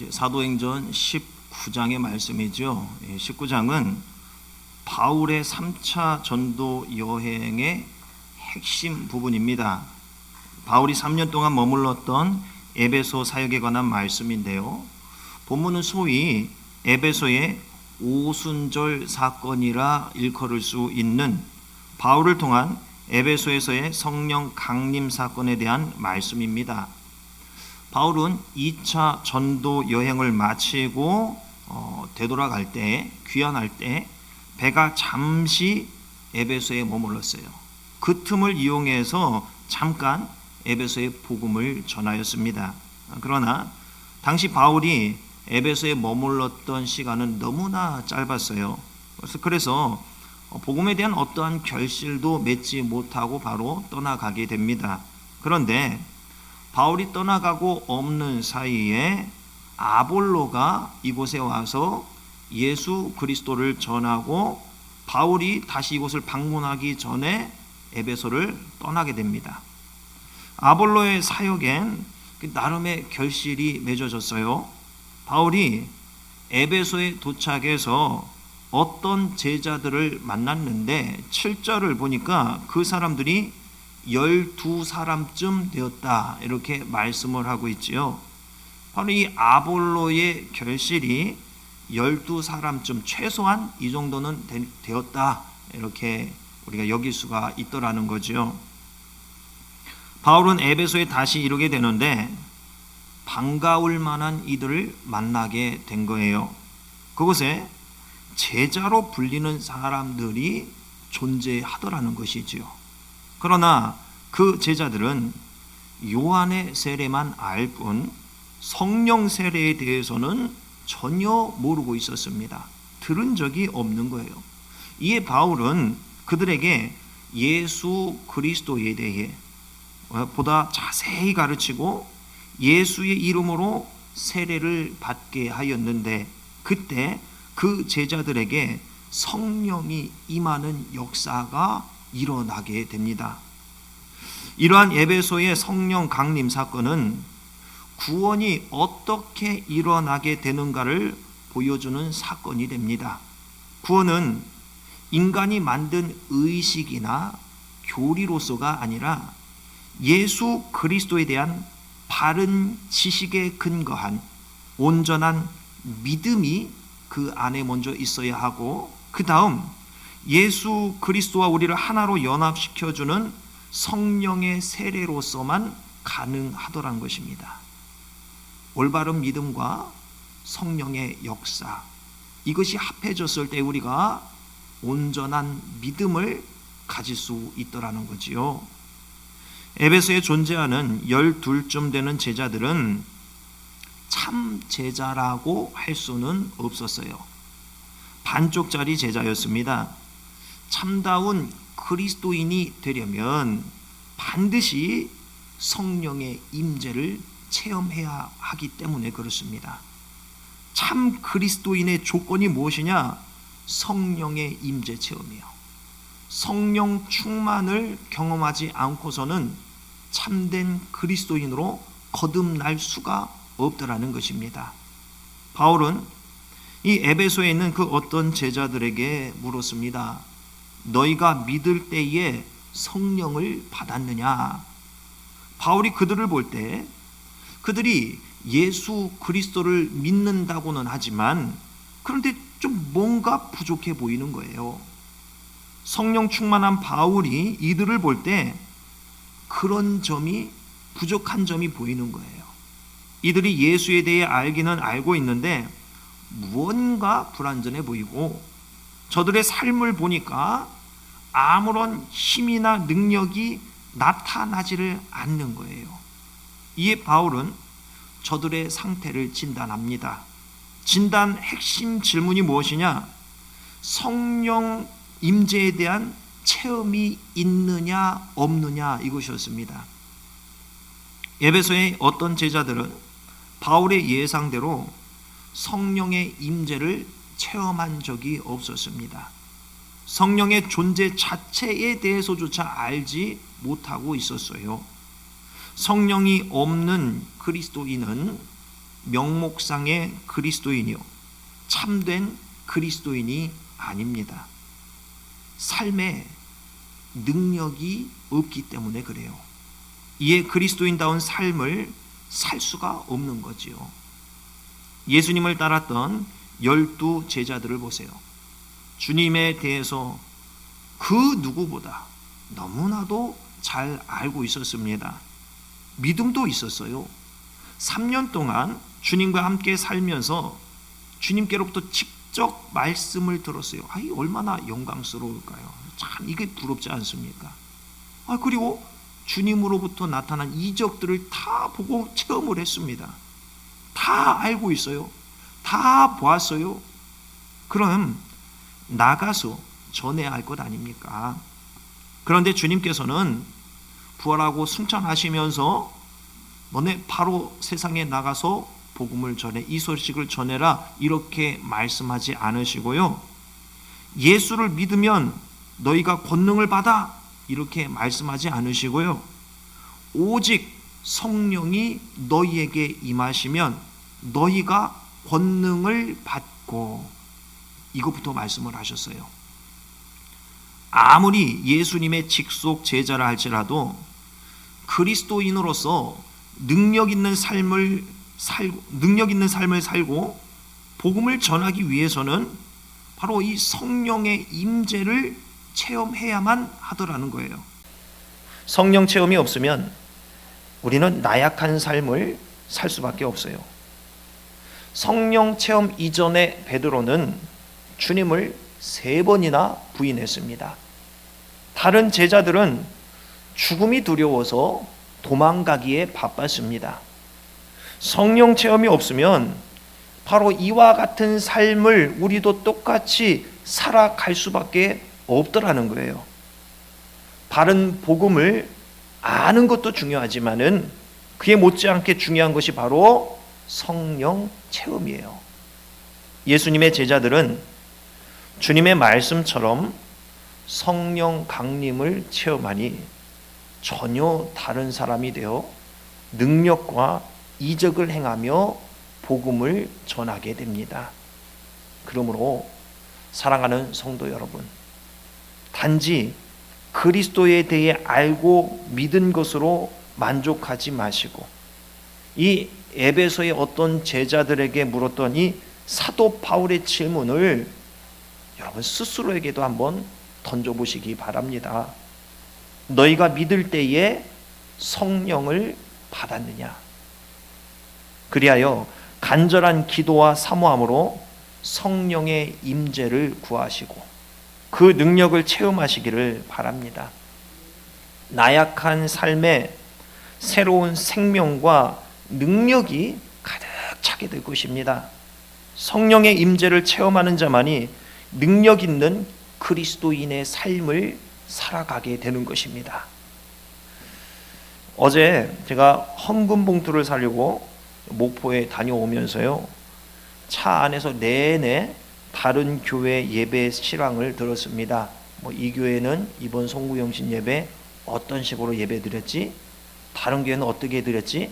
이제 사도행전 19장의 말씀이죠. 19장은 바울의 3차 전도 여행의 핵심 부분입니다. 바울이 3년 동안 머물렀던 에베소 사역에 관한 말씀인데요. 본문은 소위 에베소의 오순절 사건이라 일컬을 수 있는 바울을 통한 에베소에서의 성령 강림 사건에 대한 말씀입니다. 바울은 2차 전도 여행을 마치고 어, 되돌아갈 때 귀환할 때 배가 잠시 에베소에 머물렀어요. 그 틈을 이용해서 잠깐 에베소의 복음을 전하였습니다. 그러나 당시 바울이 에베소에 머물렀던 시간은 너무나 짧았어요. 그래서 그래서 복음에 대한 어떠한 결실도 맺지 못하고 바로 떠나가게 됩니다. 그런데 바울이 떠나가고 없는 사이에 아볼로가 이곳에 와서 예수 그리스도를 전하고 바울이 다시 이곳을 방문하기 전에 에베소를 떠나게 됩니다. 아볼로의 사역엔 나름의 결실이 맺어졌어요. 바울이 에베소에 도착해서 어떤 제자들을 만났는데 7절을 보니까 그 사람들이 12사람쯤 되었다. 이렇게 말씀을 하고 있지요. 바로 이 아볼로의 결실이 12사람쯤 최소한 이 정도는 되었다. 이렇게 우리가 여길 수가 있더라는 거죠. 바울은 에베소에 다시 이르게 되는데 반가울 만한 이들을 만나게 된 거예요. 그곳에 제자로 불리는 사람들이 존재하더라는 것이지요. 그러나 그 제자들은 요한의 세례만 알 뿐 성령 세례에 대해서는 전혀 모르고 있었습니다. 들은 적이 없는 거예요. 이에 바울은 그들에게 예수 그리스도에 대해 보다 자세히 가르치고 예수의 이름으로 세례를 받게 하였는데 그때 그 제자들에게 성령이 임하는 역사가 일어나게 됩니다. 이러한 에베소의 성령 강림 사건은 구원이 어떻게 일어나게 되는가를 보여주는 사건이 됩니다. 구원은 인간이 만든 의식이나 교리로서가 아니라 예수 그리스도에 대한 바른 지식에 근거한 온전한 믿음이 그 안에 먼저 있어야 하고 그 다음 예수 그리스도와 우리를 하나로 연합시켜 주는 성령의 세례로서만 가능하더란 것입니다. 올바른 믿음과 성령의 역사 이것이 합해졌을 때 우리가 온전한 믿음을 가질 수 있더라는 거지요. 에베소에 존재하는 12쯤 되는 제자들은 참 제자라고 할 수는 없었어요. 반쪽짜리 제자였습니다. 참다운 그리스도인이 되려면 반드시 성령의 임재를 체험해야 하기 때문에 그렇습니다. 참 그리스도인의 조건이 무엇이냐? 성령의 임재 체험이요. 성령 충만을 경험하지 않고서는 참된 그리스도인으로 거듭날 수가 없더라는 것입니다. 바울은 이 에베소에 있는 그 어떤 제자들에게 물었습니다. 너희가 믿을 때에 성령을 받았느냐? 바울이 그들을 볼 때 그들이 예수 그리스도를 믿는다고는 하지만 그런데 좀 뭔가 부족해 보이는 거예요. 성령 충만한 바울이 이들을 볼 때 그런 점이 부족한 점이 보이는 거예요. 이들이 예수에 대해 알기는 알고 있는데 무언가 불완전해 보이고 저들의 삶을 보니까 아무런 힘이나 능력이 나타나지를 않는 거예요. 이에 바울은 저들의 상태를 진단합니다. 진단 핵심 질문이 무엇이냐? 성령 임재에 대한 체험이 있느냐 없느냐 이것이었습니다. 에베소의 어떤 제자들은 바울의 예상대로 성령의 임재를 체험한 적이 없었습니다. 성령의 존재 자체에 대해서조차 알지 못하고 있었어요. 성령이 없는 그리스도인은 명목상의 그리스도인이요. 참된 그리스도인이 아닙니다. 삶에 능력이 없기 때문에 그래요. 이에 그리스도인다운 삶을 살 수가 없는 거지요. 예수님을 따랐던 열두 제자들을 보세요. 주님에 대해서 그 누구보다 너무나도 잘 알고 있었습니다. 믿음도 있었어요. 3년 동안 주님과 함께 살면서 주님께로부터 직접 말씀을 들었어요. 아이 얼마나 영광스러울까요? 참 이게 부럽지 않습니까? 아 그리고 주님으로부터 나타난 이적들을 다 보고 체험을 했습니다. 다 알고 있어요. 다 보았어요. 그럼 나가서 전해야 할 것 아닙니까? 그런데 주님께서는 부활하고 승천하시면서 너네 바로 세상에 나가서 복음을 전해 이 소식을 전해라 이렇게 말씀하지 않으시고요. 예수를 믿으면 너희가 권능을 받아 이렇게 말씀하지 않으시고요. 오직 성령이 너희에게 임하시면 너희가 권능을 받고 이것부터 말씀을 하셨어요. 아무리 예수님의 직속 제자라 할지라도 그리스도인으로서 능력 있는 삶을 살고 능력 있는 삶을 살고 복음을 전하기 위해서는 바로 이 성령의 임재를 체험해야만 하더라는 거예요. 성령 체험이 없으면 우리는 나약한 삶을 살 수밖에 없어요. 성령 체험 이전에 베드로는 주님을 세 번이나 부인했습니다. 다른 제자들은 죽음이 두려워서 도망가기에 바빴습니다. 성령 체험이 없으면 바로 이와 같은 삶을 우리도 똑같이 살아갈 수밖에 없더라는 거예요. 바른 복음을 아는 것도 중요하지만은 그에 못지않게 중요한 것이 바로 성령 체험이에요. 예수님의 제자들은 주님의 말씀처럼 성령 강림을 체험하니 전혀 다른 사람이 되어 능력과 이적을 행하며 복음을 전하게 됩니다. 그러므로 사랑하는 성도 여러분, 단지 그리스도에 대해 알고 믿은 것으로 만족하지 마시고 이 에베소의 어떤 제자들에게 물었던 이 사도 바울의 질문을 여러분 스스로에게도 한번 던져보시기 바랍니다. 너희가 믿을 때에 성령을 받았느냐? 그리하여 간절한 기도와 사모함으로 성령의 임재를 구하시고 그 능력을 체험하시기를 바랍니다. 나약한 삶에 새로운 생명과 능력이 가득 차게 될 것입니다. 성령의 임재를 체험하는 자만이 능력 있는 그리스도인의 삶을 살아가게 되는 것입니다. 어제 제가 헌금 봉투를 사려고 목포에 다녀오면서요. 차 안에서 내내 다른 교회 예배 실황을 들었습니다. 뭐 이 교회는 이번 송구영신 예배 어떤 식으로 예배 드렸지? 다른 교회는 어떻게 드렸지?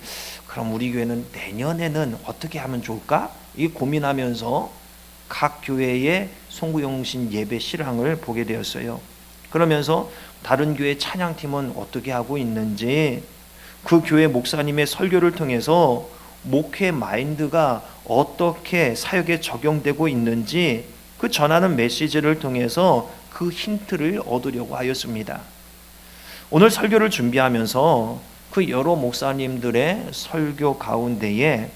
그럼 우리 교회는 내년에는 어떻게 하면 좋을까? 이 고민하면서 각 교회의 송구영신 예배 실황을 보게 되었어요. 그러면서 다른 교회 찬양팀은 어떻게 하고 있는지 그 교회 목사님의 설교를 통해서 목회 마인드가 어떻게 사역에 적용되고 있는지 그 전하는 메시지를 통해서 그 힌트를 얻으려고 하였습니다. 오늘 설교를 준비하면서 그 여러 목사님들의 설교 가운데에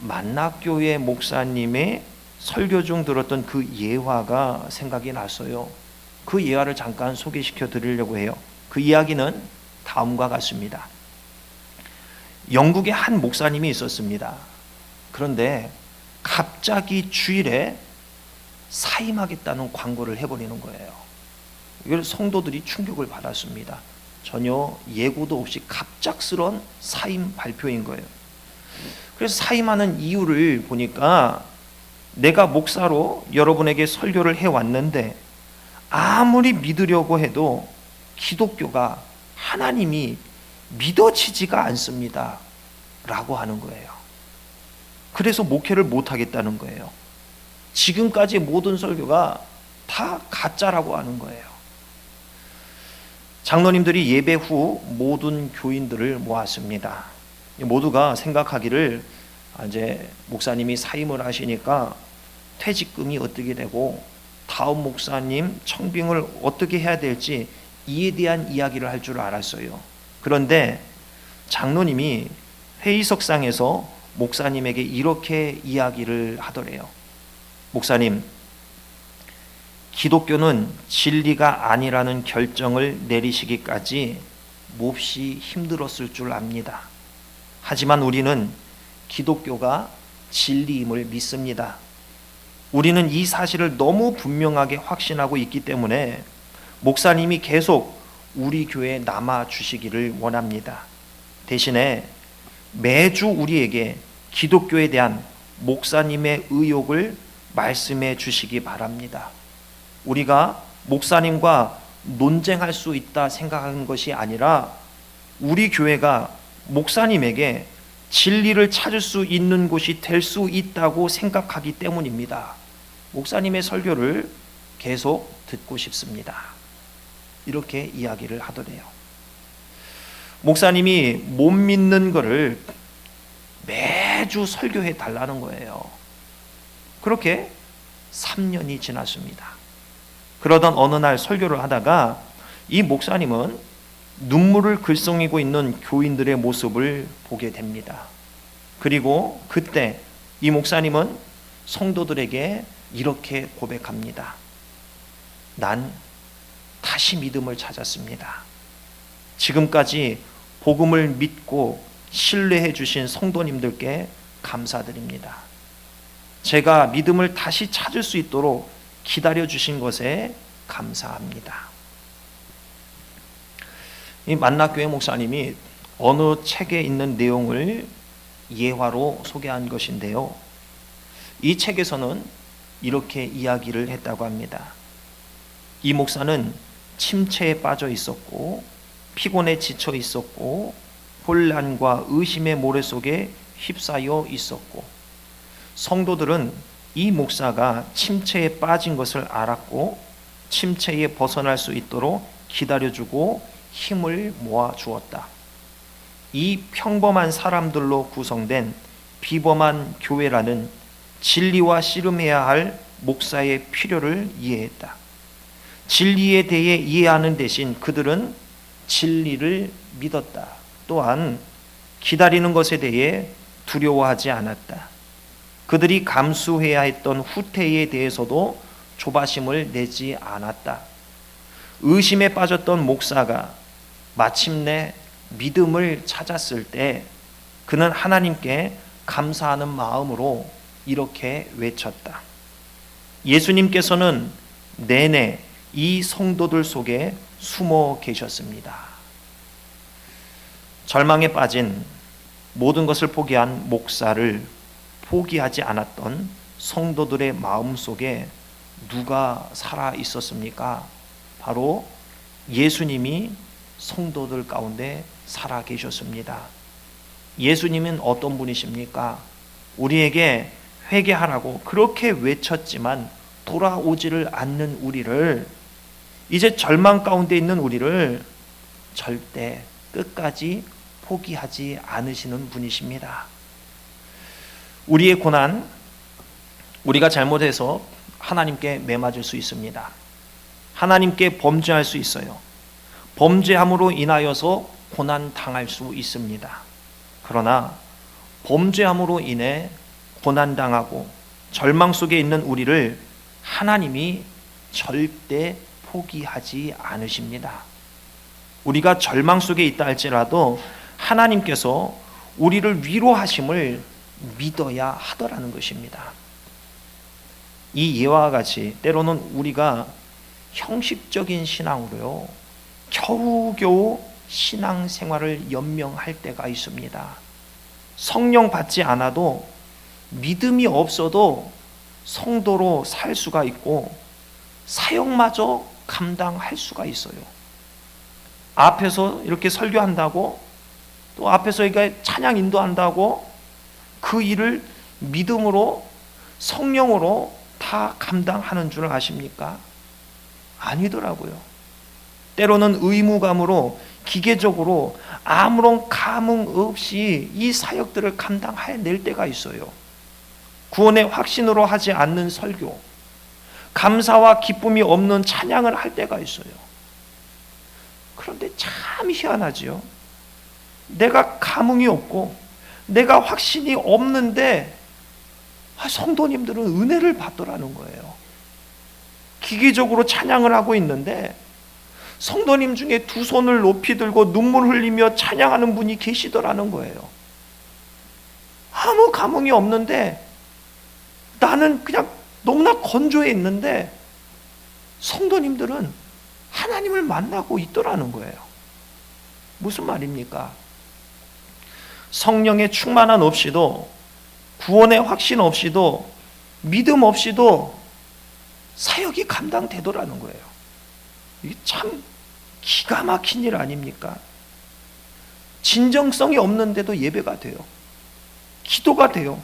만낙교회 목사님의 설교 중 들었던 그 예화가 생각이 났어요. 그 예화를 잠깐 소개시켜 드리려고 해요. 그 이야기는 다음과 같습니다. 영국에 한 목사님이 있었습니다. 그런데 갑자기 주일에 사임하겠다는 광고를 해버리는 거예요. 이걸 성도들이 충격을 받았습니다. 전혀 예고도 없이 갑작스런 사임 발표인 거예요. 그래서 사임하는 이유를 보니까 내가 목사로 여러분에게 설교를 해왔는데 아무리 믿으려고 해도 기독교가 하나님이 믿어지지가 않습니다. 라고 하는 거예요. 그래서 목회를 못 하겠다는 거예요. 지금까지 모든 설교가 다 가짜라고 하는 거예요. 장로님들이 예배 후 모든 교인들을 모았습니다. 모두가 생각하기를 아, 이제 목사님이 사임을 하시니까 퇴직금이 어떻게 되고 다음 목사님 청빙을 어떻게 해야 될지 이에 대한 이야기를 할 줄 알았어요. 그런데 장로님이 회의석상에서 목사님에게 이렇게 이야기를 하더래요. 목사님, 기독교는 진리가 아니라는 결정을 내리시기까지 몹시 힘들었을 줄 압니다. 하지만 우리는 기독교가 진리임을 믿습니다. 우리는 이 사실을 너무 분명하게 확신하고 있기 때문에 목사님이 계속 우리 교회에 남아 주시기를 원합니다. 대신에 매주 우리에게 기독교에 대한 목사님의 의욕을 말씀해 주시기 바랍니다. 우리가 목사님과 논쟁할 수 있다 생각하는 것이 아니라 우리 교회가 목사님에게 진리를 찾을 수 있는 곳이 될 수 있다고 생각하기 때문입니다. 목사님의 설교를 계속 듣고 싶습니다. 이렇게 이야기를 하더래요. 목사님이 못 믿는 것을 매주 설교해 달라는 거예요. 그렇게 3년이 지났습니다. 그러던 어느 날 설교를 하다가 이 목사님은 눈물을 글썽이고 있는 교인들의 모습을 보게 됩니다. 그리고 그때 이 목사님은 성도들에게 이렇게 고백합니다. 난 다시 믿음을 찾았습니다. 지금까지 복음을 믿고 신뢰해 주신 성도님들께 감사드립니다. 제가 믿음을 다시 찾을 수 있도록 기다려 주신 것에 감사합니다. 이 만나교회 목사님이 어느 책에 있는 내용을 예화로 소개한 것인데요. 이 책에서는 이렇게 이야기를 했다고 합니다. 이 목사는 침체에 빠져 있었고 피곤에 지쳐 있었고 혼란과 의심의 모래 속에 휩싸여 있었고 성도들은 이 목사가 침체에 빠진 것을 알았고 침체에 벗어날 수 있도록 기다려주고 힘을 모아 주었다. 이 평범한 사람들로 구성된 비범한 교회라는 진리와 씨름해야 할 목사의 필요를 이해했다. 진리에 대해 이해하는 대신 그들은 진리를 믿었다. 또한 기다리는 것에 대해 두려워하지 않았다. 그들이 감수해야 했던 후퇴에 대해서도 조바심을 내지 않았다. 의심에 빠졌던 목사가 마침내 믿음을 찾았을 때 그는 하나님께 감사하는 마음으로 이렇게 외쳤다. 예수님께서는 내내 이 성도들 속에 숨어 계셨습니다. 절망에 빠진 모든 것을 포기한 목사를 포기하지 않았던 성도들의 마음 속에 누가 살아 있었습니까? 바로 예수님이 성도들 가운데 살아 계셨습니다. 예수님은 어떤 분이십니까? 우리에게 회개하라고 그렇게 외쳤지만 돌아오지를 않는 우리를 이제 절망 가운데 있는 우리를 절대 끝까지 포기하지 않으시는 분이십니다. 우리의 고난, 우리가 잘못해서 하나님께 매맞을 수 있습니다. 하나님께 범죄할 수 있어요. 범죄함으로 인하여서 고난 당할 수 있습니다. 그러나 범죄함으로 인해 고난 당하고 절망 속에 있는 우리를 하나님이 절대 포기하지 않으십니다. 우리가 절망 속에 있다 할지라도 하나님께서 우리를 위로하심을 믿어야 하더라는 것입니다. 이 예와 같이 때로는 우리가 형식적인 신앙으로요. 겨우겨우 신앙 생활을 연명할 때가 있습니다. 성령 받지 않아도 믿음이 없어도 성도로 살 수가 있고 사역마저 감당할 수가 있어요. 앞에서 이렇게 설교한다고 또 앞에서 이렇게 찬양 인도한다고 그 일을 믿음으로 성령으로 다 감당하는 줄 아십니까? 아니더라고요. 때로는 의무감으로 기계적으로 아무런 감흥 없이 이 사역들을 감당해낼 때가 있어요. 구원의 확신으로 하지 않는 설교, 감사와 기쁨이 없는 찬양을 할 때가 있어요. 그런데 참 희한하지요. 내가 감흥이 없고 내가 확신이 없는데 아, 성도님들은 은혜를 받더라는 거예요. 기계적으로 찬양을 하고 있는데 성도님 중에 두 손을 높이 들고 눈물 흘리며 찬양하는 분이 계시더라는 거예요. 아무 감흥이 없는데 나는 그냥 너무나 건조해 있는데 성도님들은 하나님을 만나고 있더라는 거예요. 무슨 말입니까? 성령의 충만한 없이도 구원의 확신 없이도 믿음 없이도 사역이 감당되더라는 거예요. 이게 참 기가 막힌 일 아닙니까? 진정성이 없는데도 예배가 돼요. 기도가 돼요.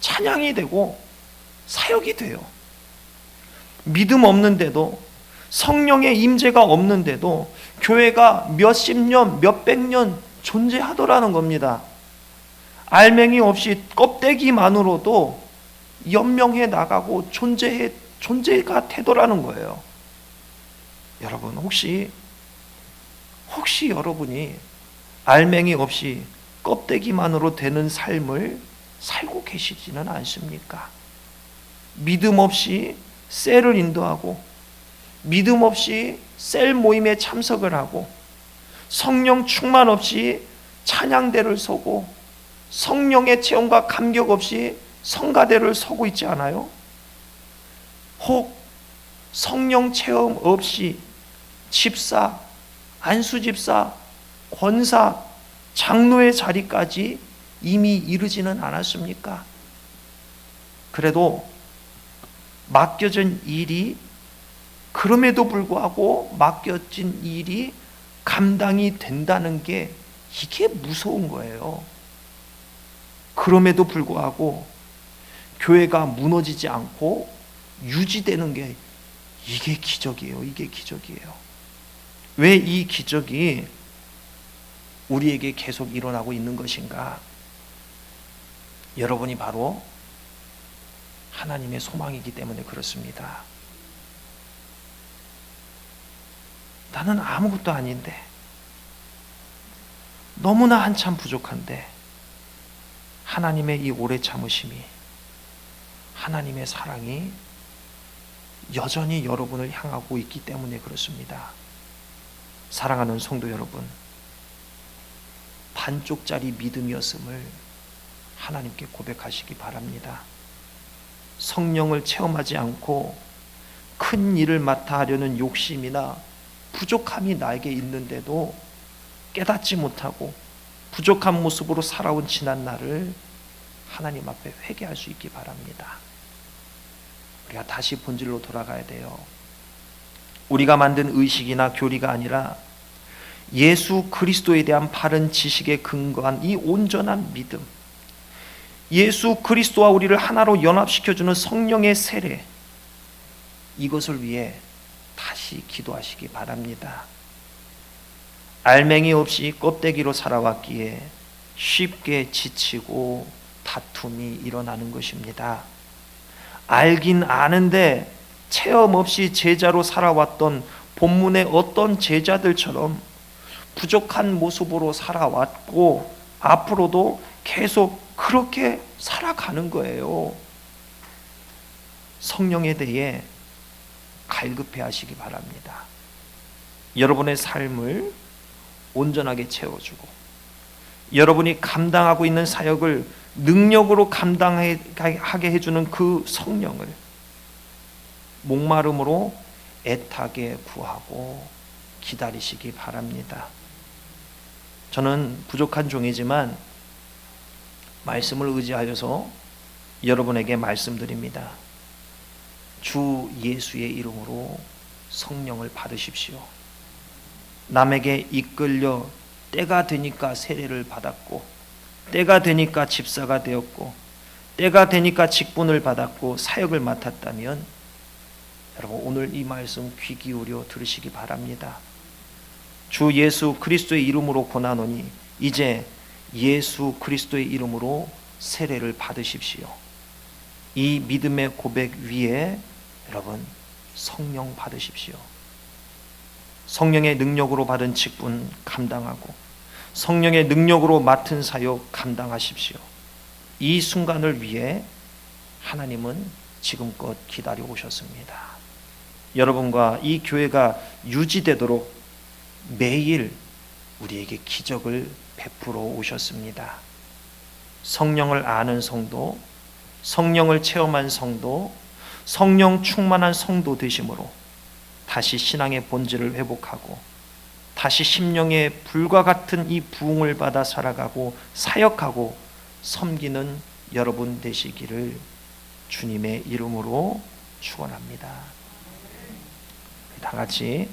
찬양이 되고 사역이 돼요. 믿음 없는데도 성령의 임재가 없는데도 교회가 몇십 년, 몇백 년 존재하더라는 겁니다. 알맹이 없이 껍데기만으로도 연명해 나가고 존재해 존재가 되더라는 거예요. 여러분 혹시 혹시 여러분이 알맹이 없이 껍데기만으로 되는 삶을 살고 계시지는 않습니까? 믿음 없이 셀을 인도하고 믿음 없이 셀 모임에 참석을 하고 성령 충만 없이 찬양대를 서고 성령의 체험과 감격 없이 성가대를 서고 있지 않아요? 혹 성령 체험 없이 집사, 안수집사, 권사, 장로의 자리까지 이미 이르지는 않았습니까? 그래도 맡겨진 일이 그럼에도 불구하고 맡겨진 일이 감당이 된다는 게 이게 무서운 거예요. 그럼에도 불구하고 교회가 무너지지 않고 유지되는 게 이게 기적이에요. 이게 기적이에요. 왜 이 기적이 우리에게 계속 일어나고 있는 것인가? 여러분이 바로 하나님의 소망이기 때문에 그렇습니다. 나는 아무것도 아닌데, 너무나 한참 부족한데, 하나님의 이 오래 참으심이, 하나님의 사랑이 여전히 여러분을 향하고 있기 때문에 그렇습니다. 사랑하는 성도 여러분, 반쪽짜리 믿음이었음을 하나님께 고백하시기 바랍니다. 성령을 체험하지 않고 큰 일을 맡아 하려는 욕심이나 부족함이 나에게 있는데도 깨닫지 못하고 부족한 모습으로 살아온 지난 날을 하나님 앞에 회개할 수 있기 바랍니다. 우리가 다시 본질로 돌아가야 돼요. 우리가 만든 의식이나 교리가 아니라 예수 그리스도에 대한 바른 지식에 근거한 이 온전한 믿음, 예수 그리스도와 우리를 하나로 연합시켜주는 성령의 세례, 이것을 위해 다시 기도하시기 바랍니다. 알맹이 없이 껍데기로 살아왔기에 쉽게 지치고 다툼이 일어나는 것입니다. 알긴 아는데 체험 없이 제자로 살아왔던 본문의 어떤 제자들처럼 부족한 모습으로 살아왔고 앞으로도 계속 그렇게 살아가는 거예요. 성령에 대해 갈급해 하시기 바랍니다. 여러분의 삶을 온전하게 채워주고 여러분이 감당하고 있는 사역을 능력으로 감당하게 해주는 그 성령을 목마름으로 애타게 구하고 기다리시기 바랍니다. 저는 부족한 종이지만 말씀을 의지하여서 여러분에게 말씀드립니다. 주 예수의 이름으로 성령을 받으십시오. 남에게 이끌려 때가 되니까 세례를 받았고 때가 되니까 집사가 되었고 때가 되니까 직분을 받았고 사역을 맡았다면 여러분 오늘 이 말씀 귀 기울여 들으시기 바랍니다. 주 예수 그리스도의 이름으로 고나노니 이제 예수 그리스도의 이름으로 세례를 받으십시오. 이 믿음의 고백 위에 여러분 성령 받으십시오. 성령의 능력으로 받은 직분 감당하고 성령의 능력으로 맡은 사역 감당하십시오. 이 순간을 위해 하나님은 지금껏 기다려 오셨습니다. 여러분과 이 교회가 유지되도록 매일 우리에게 기적을 베풀어 오셨습니다. 성령을 아는 성도, 성령을 체험한 성도, 성령 충만한 성도 되심으로 다시 신앙의 본질을 회복하고 다시 심령의 불과 같은 이 부흥을 받아 살아가고 사역하고 섬기는 여러분 되시기를 주님의 이름으로 축원합니다. 다 같이